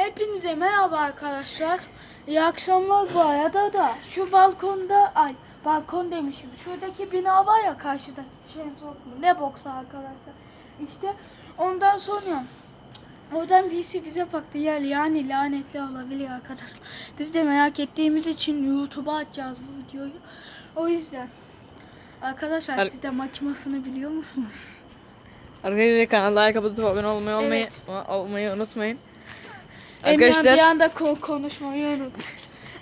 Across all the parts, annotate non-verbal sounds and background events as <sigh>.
Hepinize merhaba arkadaşlar. İyi akşamlar bu arada da şu balkonda ay balkon demişim. Şuradaki bina var ya karşıda şey mu? Ne boksa arkadaşlar. İşte ondan sonra oradan birisi bize baktı yani, yani lanetli olabilir arkadaşlar. Biz de merak ettiğimiz için YouTube'a atacağız bu videoyu. O yüzden arkadaşlar Ar- siz de makimasını biliyor musunuz? Arkadaşlar kanala like kapatıp abone olmayı, olmayı, Evet. olmayı unutmayın. Emre Arkadaşlar, bir anda ko- konuşmayı unut.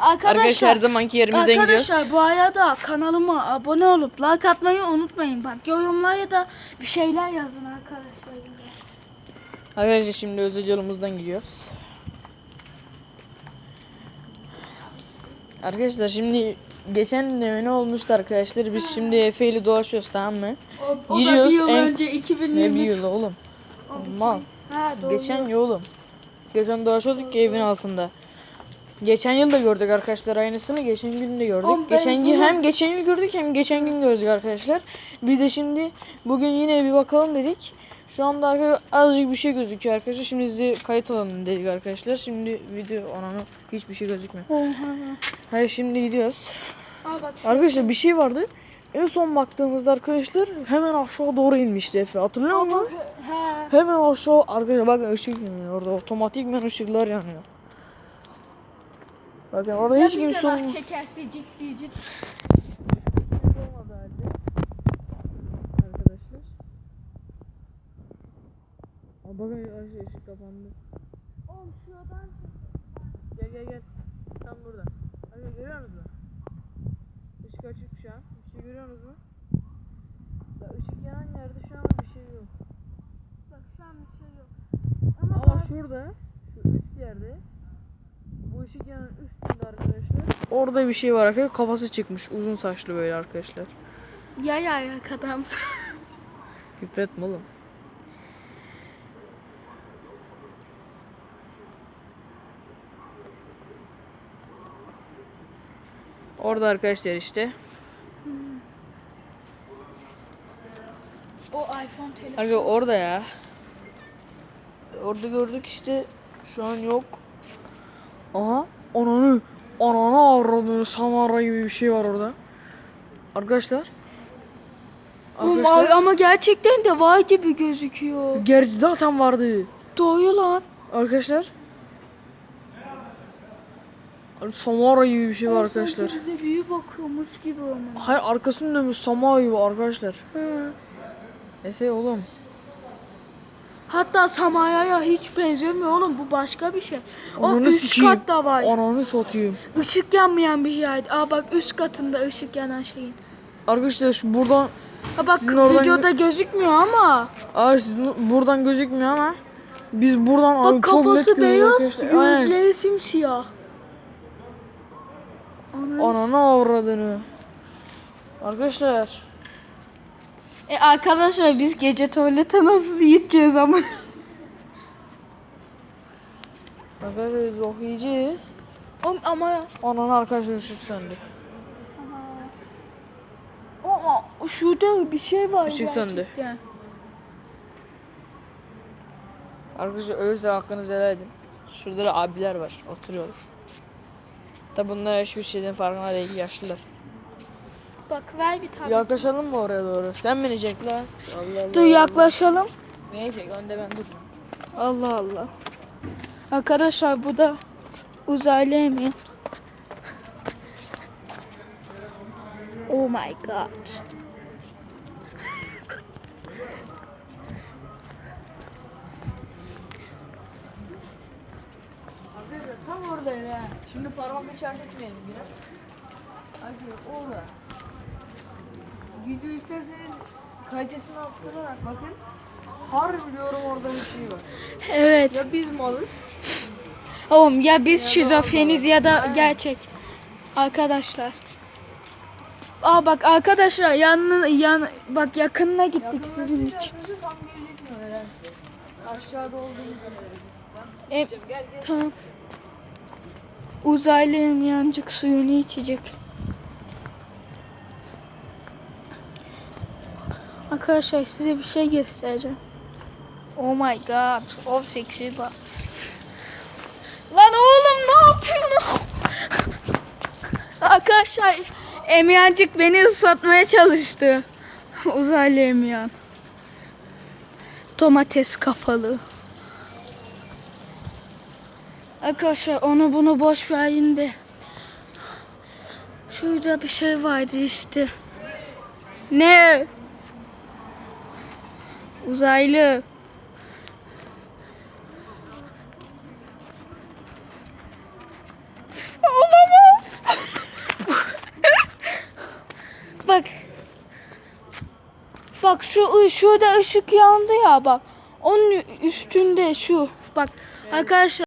Arkadaşlar, arkadaşlar her zamanki yerimizden gidiyoruz. Arkadaşlar bu arada kanalıma abone olup like atmayı unutmayın. Bak yorumlara da bir şeyler yazın arkadaşlar. Arkadaşlar şimdi özel yolumuzdan gidiyoruz. Arkadaşlar şimdi geçen de ne olmuştu arkadaşlar? Biz şimdi Efe ile dolaşıyoruz tamam mı? O, o da Gidiyoruz, bir yıl en- önce 2020. Ne bir yıl oğlum? Mal. Ha, doğru. Geçen yıl oğlum. Geçen dolaşıyorduk ki evin altında. Geçen yıl da gördük arkadaşlar aynısını. Geçen gün de gördük. Oğlum geçen bunu- hem geçen yıl gördük hem geçen gün gördük arkadaşlar. Biz de şimdi bugün yine bir bakalım dedik. Şu anda azıcık bir şey gözüküyor arkadaşlar. Şimdi sizi kayıt alalım dedik arkadaşlar. Şimdi video ananı hiçbir şey gözükmüyor. Hayır şimdi gidiyoruz. Aa, bak Arkadaşlar bir şey vardı. En son baktığımızda arkadaşlar hemen aşağı doğru inmişti Efe. Hatırlıyor musun? Hemen aşağı arkadaşlar bakın ışık yanıyor orada otomatikmen ışıklar yanıyor. Bakın orada hiç Ya bize kimse olmadı. çekerse ciddi ciddi. Arkadaşlar. Aa, bakın ışık kapandı. Oğlum şuradan Gel gel gel. Tam burada. Hadi görüyor musunuz? Işık açık şu an. Bir şey görüyor musunuz? Ya ışık yanan yerde şu an bir şey yok. bak şu an bir şey yok. Ama bak- şurada, şu üst yerde, bu ışık yanın üstünde arkadaşlar. Orada bir şey var arkadaşlar. Kafası çıkmış. Uzun saçlı böyle arkadaşlar. Ya ya ya adamsın. <laughs> Küfretme oğlum. Orada arkadaşlar işte. O iPhone telefonu. Arkadaşlar orada ya. Orada gördük işte. Şu an yok. Aha. Ananı. Ananı avradını Samara gibi bir şey var orada. Arkadaşlar. Arkadaşlar. ama gerçekten de var gibi gözüküyor. Gerçi zaten vardı. Doğru lan. Arkadaşlar. Samara gibi bir şey var arkadaşlar. Bize büyü bakıyormuş gibi ama. Hayır arkasını dönmüş Samara gibi arkadaşlar. Hı. Efe oğlum. Hatta Samaya'ya hiç benzemiyor oğlum bu başka bir şey. O Ananı üst sikeyim. katta var. Ananı satayım. Işık yanmayan bir yer. Aa bak üst katında ışık yanan şeyin. Arkadaşlar şu buradan Ha bak Sizin oradan videoda gözükmüyor ama. Aa sizin buradan gözükmüyor ama biz buradan Bak abi kafası beyaz, arkadaşlar. Aynen. simsiyah. Ana. Ananı avradını. Arkadaşlar. E arkadaşlar biz gece tuvalete nasıl gideceğiz ama? Arkadaşlar biz bok yiyeceğiz. Oğlum ama Ananı arkadaşlar ışık söndü. Aa, şurada bir şey var. Işık söndü. gerçekten. Arkadaşlar ölürse hakkınızı helal edin. Şurada da abiler var. Oturuyorlar. Tabi bunlar hiçbir şeyden farkında değil yaşlılar. Bak ver bir tane. Yaklaşalım mı oraya doğru? Sen binecek lan. Allah Allah. Dur yaklaşalım. Binecek önde ben dur. Allah Allah. Arkadaşlar bu da uzaylı emin. Oh my god. Tam oradaydı ha. Şimdi parmağımı şarj etmeyelim biraz. Hadi orada. Video isterseniz kalitesini arttırarak bakın. Harbi diyorum orada bir şey var. Evet. Ya biz malız. Oğlum ya biz şizofreniz ya da gerçek. Arkadaşlar. Aa bak arkadaşlar yanına yan bak yakınına gittik sizin için. Aşağıda olduğumuz E, Gel gel. tamam. Uzaylı yancık suyunu içecek. Arkadaşlar size bir şey göstereceğim. Oh my god. O fikri bak. Lan oğlum ne yapıyorsun? Arkadaşlar Emiyancık beni ıslatmaya çalıştı. Uzaylı Emiyan. Domates kafalı. Arkadaşlar onu bunu boş verin de. Şurada bir şey vardı işte. Ne? Uzaylı. Olamaz. bak. Bak şu şurada ışık yandı ya bak. Onun üstünde şu. Bak arkadaşlar